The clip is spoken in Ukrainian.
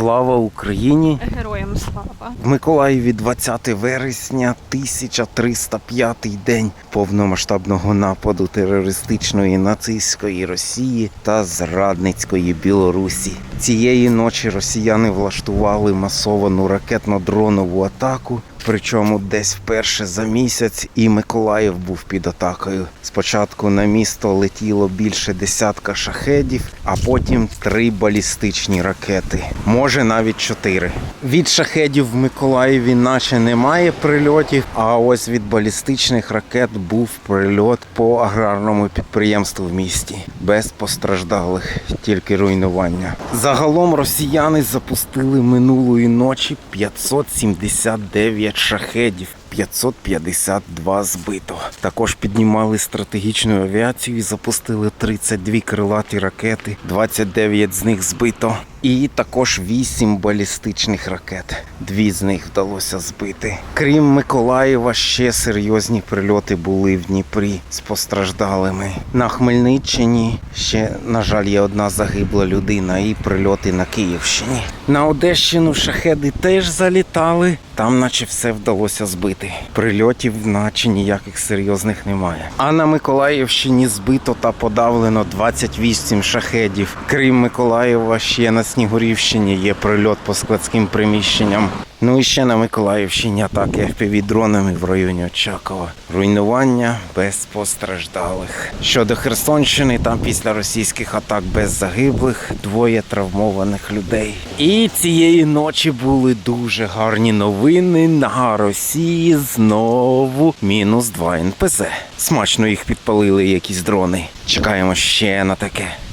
Слава Україні! Героям слава. В Миколаєві 20 вересня, 1305 день повномасштабного нападу терористичної нацистської Росії та зрадницької Білорусі. Цієї ночі росіяни влаштували масовану ракетно-дронову атаку. Причому десь вперше за місяць і Миколаїв був під атакою. Спочатку на місто летіло більше десятка шахедів, а потім три балістичні ракети. Може навіть чотири. Від шахедів в Миколаєві наче немає прильотів, а ось від балістичних ракет був прильот по аграрному підприємству в місті. Без постраждалих, тільки руйнування. Загалом росіяни запустили минулої ночі 579 шахедів. 552 збито. Також піднімали стратегічну авіацію і запустили 32 крилаті ракети, 29 з них збито. І також 8 балістичних ракет. Дві з них вдалося збити. Крім Миколаєва, ще серйозні прильоти були в Дніпрі з постраждалими. На Хмельниччині ще, на жаль, є одна загибла людина і прильоти на Київщині. На Одещину шахеди теж залітали. Там, наче все вдалося збити. Прильотів, наче ніяких серйозних немає. А на Миколаївщині збито та подавлено 28 шахедів. Крім Миколаєва, ще на Снігурівщині є прильот по складським приміщенням. Ну і ще на Миколаївщині атаки FPV-дронами в районі Очакова. Руйнування без постраждалих. Щодо Херсонщини, там після російських атак без загиблих, двоє травмованих людей. І цієї ночі були дуже гарні новини. На Росії знову мінус 2 НПЗ. Смачно їх підпалили якісь дрони. Чекаємо ще на таке.